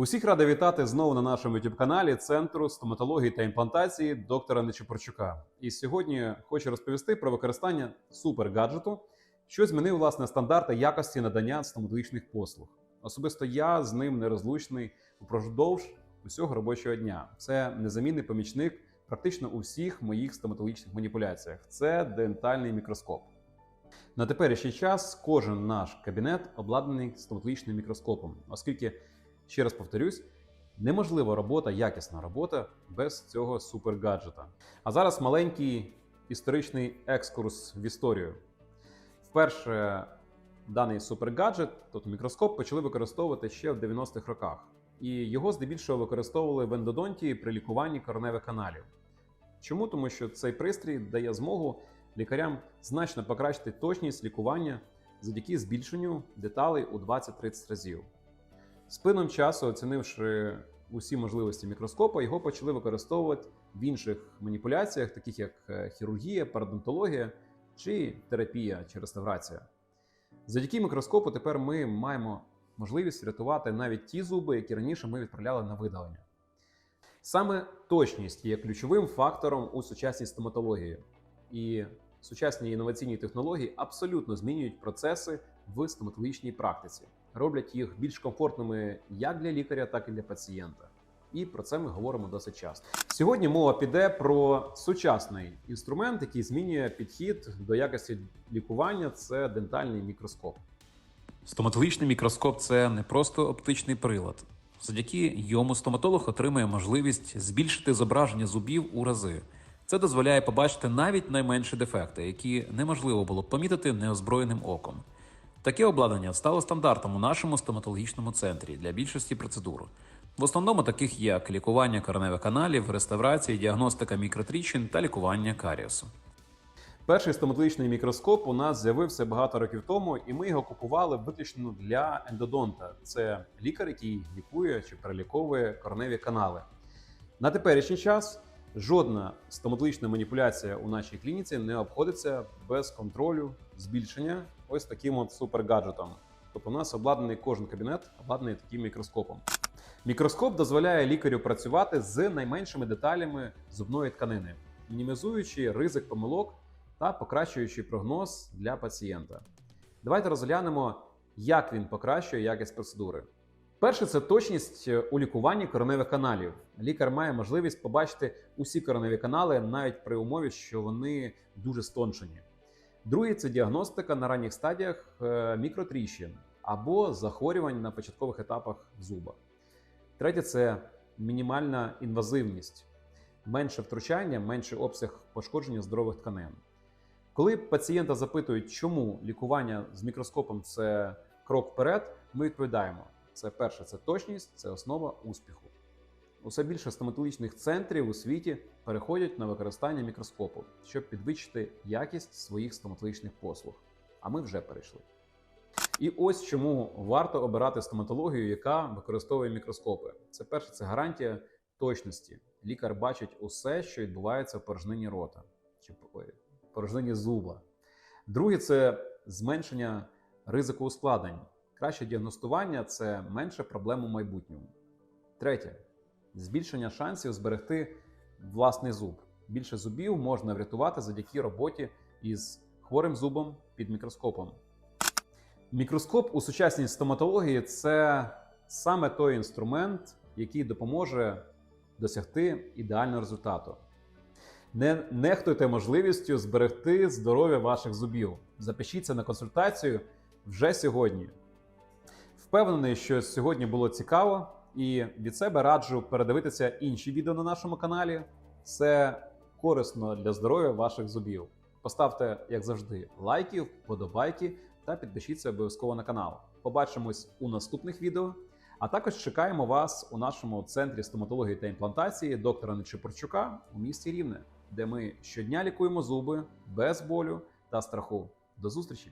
Усіх радий вітати знову на нашому youtube каналі Центру стоматології та імплантації доктора Нечепорчука. І сьогодні хочу розповісти про використання супергаджету, що змінив власне стандарти якості надання стоматологічних послуг. Особисто я з ним нерозлучний упродовж усього робочого дня. Це незамінний помічник практично у всіх моїх стоматологічних маніпуляціях. Це дентальний мікроскоп. На теперішній час кожен наш кабінет обладнаний стоматологічним мікроскопом, оскільки, ще раз повторюсь, неможлива робота, якісна робота без цього супергаджета. А зараз маленький історичний екскурс в історію. Вперше даний супергаджет, тобто мікроскоп, почали використовувати ще в 90-х роках. І його здебільшого використовували в ендодонтії при лікуванні кореневих каналів. Чому? Тому що цей пристрій дає змогу лікарям значно покращити точність лікування завдяки збільшенню деталей у 20-30 разів. З плином часу, оцінивши усі можливості мікроскопа, його почали використовувати в інших маніпуляціях, таких як е, хірургія, парадонтологія чи терапія чи реставрація. Завдяки мікроскопу тепер ми маємо можливість врятувати навіть ті зуби, які раніше ми відправляли на видалення. Саме точність є ключовим фактором у сучасній стоматології, і сучасні інноваційні технології абсолютно змінюють процеси в стоматологічній практиці, роблять їх більш комфортними як для лікаря, так і для пацієнта. І про це ми говоримо досить часто. Сьогодні мова піде про сучасний інструмент, який змінює підхід до якості лікування. Це дентальний мікроскоп. Стоматологічний мікроскоп це не просто оптичний прилад. Завдяки йому стоматолог отримує можливість збільшити зображення зубів у рази. Це дозволяє побачити навіть найменші дефекти, які неможливо було б помітити неозброєним оком. Таке обладнання стало стандартом у нашому стоматологічному центрі для більшості процедур. В основному таких як лікування кореневих каналів, реставрація, діагностика мікротріщин та лікування каріусу. Перший стоматологічний мікроскоп у нас з'явився багато років тому, і ми його купували виключно для ендодонта. Це лікар, який лікує чи переліковує кореневі канали. На теперішній час жодна стоматологічна маніпуляція у нашій клініці не обходиться без контролю збільшення ось таким от супергаджетом. Тобто у нас обладнаний кожен кабінет, обладнаний таким мікроскопом. Мікроскоп дозволяє лікарю працювати з найменшими деталями зубної тканини, мінімізуючи ризик помилок та покращуючи прогноз для пацієнта. Давайте розглянемо, як він покращує якість процедури. Перше це точність у лікуванні кореневих каналів. Лікар має можливість побачити усі кореневі канали навіть при умові, що вони дуже стончені. Друге це діагностика на ранніх стадіях е, мікротріщин або захворювань на початкових етапах зуба. Третє це мінімальна інвазивність, менше втручання, менший обсяг пошкодження здорових тканин. Коли пацієнта запитують, чому лікування з мікроскопом це крок вперед, ми відповідаємо: це перше, це точність, це основа успіху. Усе більше стоматологічних центрів у світі переходять на використання мікроскопу, щоб підвищити якість своїх стоматологічних послуг. А ми вже перейшли. І ось чому варто обирати стоматологію, яка використовує мікроскопи. Це перше, це гарантія точності. Лікар бачить усе, що відбувається в порожнині рота чи порожнині зуба. Друге це зменшення ризику ускладнень. Краще діагностування це менше проблем у майбутньому. Третє збільшення шансів зберегти власний зуб. Більше зубів можна врятувати завдяки роботі із хворим зубом під мікроскопом. Мікроскоп у сучасній стоматології це саме той інструмент, який допоможе досягти ідеального результату. Не нехтуйте можливістю зберегти здоров'я ваших зубів. Запишіться на консультацію вже сьогодні. Впевнений, що сьогодні було цікаво, і від себе раджу передивитися інші відео на нашому каналі. Це корисно для здоров'я ваших зубів. Поставте, як завжди, лайки, вподобайки та підпишіться обов'язково на канал. Побачимось у наступних відео. А також чекаємо вас у нашому центрі стоматології та імплантації доктора Нечепорчука у місті Рівне, де ми щодня лікуємо зуби без болю та страху. До зустрічі!